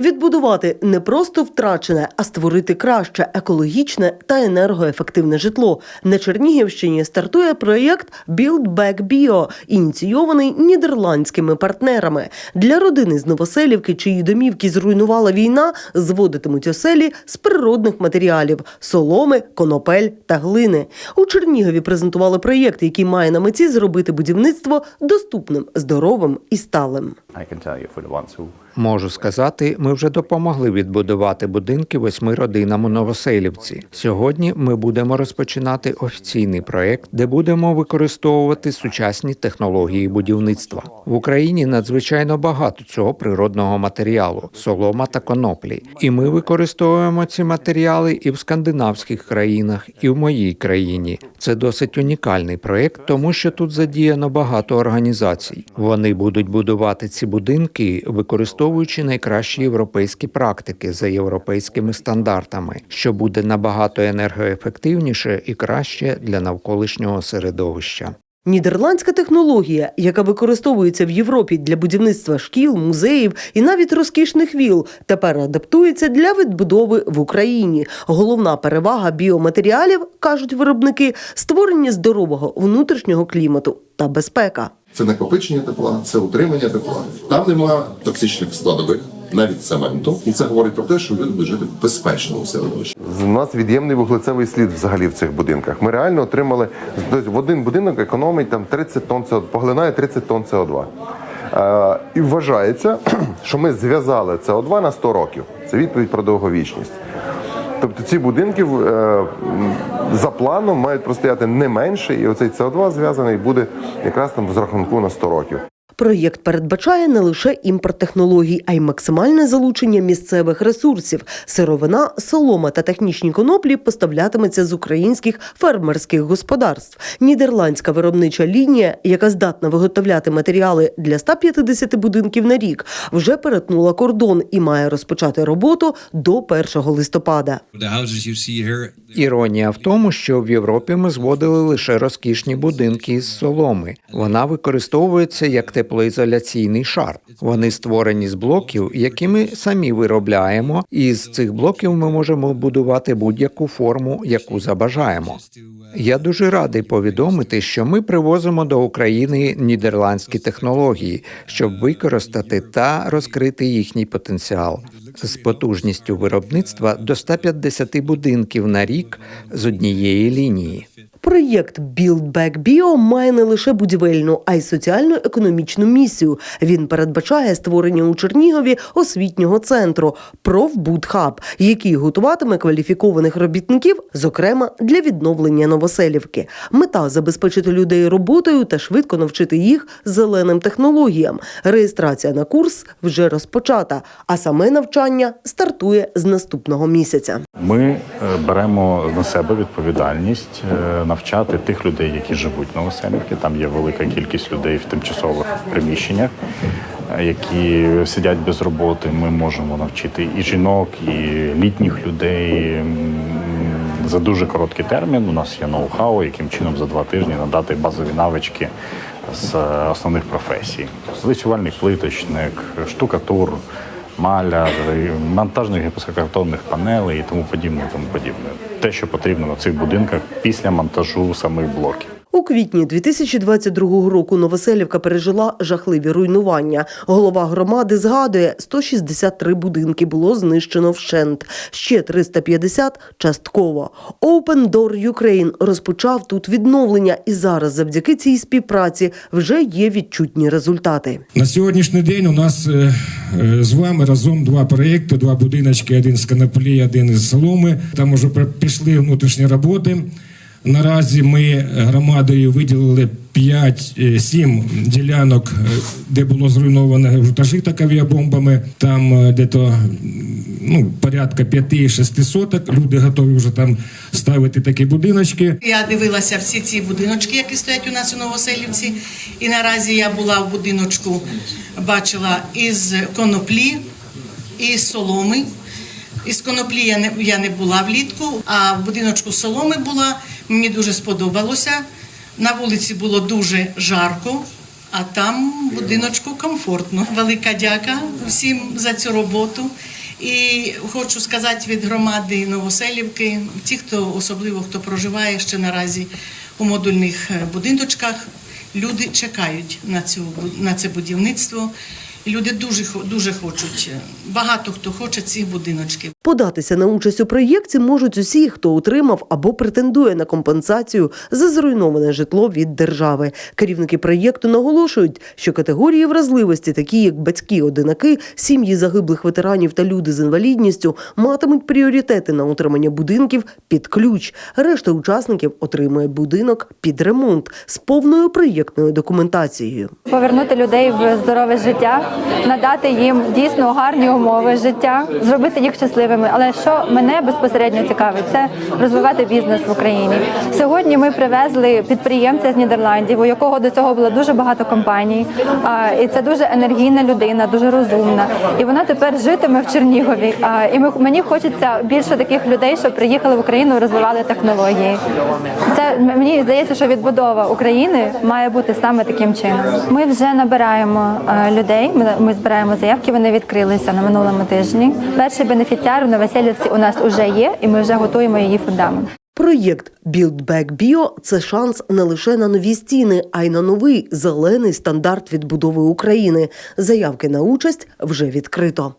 Відбудувати не просто втрачене, а створити краще, екологічне та енергоефективне житло. На Чернігівщині стартує проєкт Build Back Bio, ініційований нідерландськими партнерами. Для родини з Новоселівки, чиї домівки зруйнувала війна, зводитимуть оселі з природних матеріалів соломи, конопель та глини. У Чернігові презентували проєкт, який має на меті зробити будівництво доступним, здоровим і сталим. Можу сказати, ми вже допомогли відбудувати будинки восьми родинам у Новоселівці. Сьогодні ми будемо розпочинати офіційний проект, де будемо використовувати сучасні технології будівництва. В Україні надзвичайно багато цього природного матеріалу солома та коноплі. І ми використовуємо ці матеріали і в скандинавських країнах, і в моїй країні. Це досить унікальний проект, тому що тут задіяно багато організацій. Вони будуть будувати ці будинки, використовуючи найкращі європейські практики за європейськими стандартами, що буде набагато енергоефективніше і краще для навколишнього середовища. Нідерландська технологія, яка використовується в Європі для будівництва шкіл, музеїв і навіть розкішних віл, тепер адаптується для відбудови в Україні. Головна перевага біоматеріалів, кажуть виробники, створення здорового внутрішнього клімату та безпека. Це накопичення тепла, це утримання тепла. Там нема токсичних складових, навіть цементу. І це говорить про те, що люди будуть жити в безпечному середовищі. У нас від'ємний вуглецевий слід взагалі в цих будинках. Ми реально отримали тобто в один будинок економить там 30 тонн СО2, поглинає 30 тонн СО2. Е, і вважається, що ми зв'язали СО2 на 100 років. Це відповідь про довговічність. Тобто ці будинки е, за планом мають простояти не менше, і оцей СО2 зв'язаний буде якраз там з рахунку на 100 років. Проєкт передбачає не лише імпорт технологій, а й максимальне залучення місцевих ресурсів. Сировина, солома та технічні коноплі поставлятиметься з українських фермерських господарств. Нідерландська виробнича лінія, яка здатна виготовляти матеріали для 150 будинків на рік, вже перетнула кордон і має розпочати роботу до 1 листопада. Іронія в тому, що в Європі ми зводили лише розкішні будинки із соломи. Вона використовується як теплоізоляційний шар. Вони створені з блоків, які ми самі виробляємо, і з цих блоків ми можемо будувати будь-яку форму, яку забажаємо. Я дуже радий повідомити, що ми привозимо до України нідерландські технології, щоб використати та розкрити їхній потенціал з потужністю виробництва до 150 будинків на рік з однієї лінії. Проєкт Build Back Bio має не лише будівельну, а й соціально-економічну місію. Він передбачає створення у Чернігові освітнього центру «Профбудхаб», який готуватиме кваліфікованих робітників, зокрема для відновлення Новоселівки. Мета забезпечити людей роботою та швидко навчити їх зеленим технологіям. Реєстрація на курс вже розпочата, а саме навчання стартує з наступного місяця. ми е, беремо на себе відповідальність е, навчати тих людей, які живуть в Новоселівці. Там є велика кількість людей в тимчасових приміщеннях, е, які сидять без роботи. Ми можемо навчити і жінок, і літніх людей. За дуже короткий термін у нас є ноу-хау, яким чином за два тижні надати базові навички з е, основних професій: злицювальний плиточник, штукатур, маляр, монтажних гіпсокартонних панелей і тому подібне. Тому подібне. Те, що потрібно на цих будинках після монтажу самих блоків. У квітні 2022 року Новоселівка пережила жахливі руйнування. Голова громади згадує, 163 будинки було знищено вщент, ще 350 – частково. Open Door Ukraine розпочав тут відновлення, і зараз завдяки цій співпраці вже є відчутні результати. На сьогоднішній день у нас е, е, з вами разом два проєкти, два будиночки, один з коноплі, один із соломи. Там пр- пішли внутрішні роботи. Наразі ми громадою виділили 5-7 ділянок, е, де було зруйновано гуртожиток авіабомбами. Там е, де-то ну, порядка 5-6 соток. Люди готові вже там ставити такі будиночки. Я дивилася всі ці будиночки, які стоять у нас у Новоселівці. І наразі я була в будиночку, бачила із коноплі, із соломи. Із коноплі я не, я не була влітку, а в будиночку соломи була. Мені дуже сподобалося. На вулиці було дуже жарко. А там будиночку комфортно. Велика дяка всім за цю роботу. І хочу сказати від громади Новоселівки, ті, хто особливо хто проживає ще наразі у модульних е, будиночках, люди чекають на цю на це будівництво. Люди дуже дуже хочуть. е, Багато хто хоче ці будиночки. Податися на участь у проєкті можуть усі, хто отримав або претендує на компенсацію за зруйноване житло від держави. Керівники проєкту наголошують, що категорії вразливості, такі як батьки-одинаки, сім'ї загиблих ветеранів та люди з інвалідністю, матимуть пріоритети на утримання будинків під ключ. Решта учасників отримує будинок під ремонт з повною проєктною документацією. повернути людей в здорове життя, надати їм дійсно гарні умови життя, зробити їх щасливими. Але що мене безпосередньо цікавить, це розвивати бізнес в Україні. Сьогодні ми привезли підприємця з Нідерландів, у якого до цього було дуже багато компаній. І це дуже енергійна людина, дуже розумна. І вона тепер житиме в Чернігові. І ми- мені хочеться більше таких людей, щоб приїхали в Україну і розвивали технології. Це мені здається, що відбудова України має бути саме таким чином. Ми вже набираємо людей. Ми збираємо заявки. Вони відкрилися на минулому тижні. Перший бенефіціар у Новоселівці у нас вже є, і ми вже готуємо її фундамент. Проєкт Build Back Bio – це шанс не лише на нові стіни, а й на новий зелений стандарт відбудови України. Заявки на участь вже відкрито.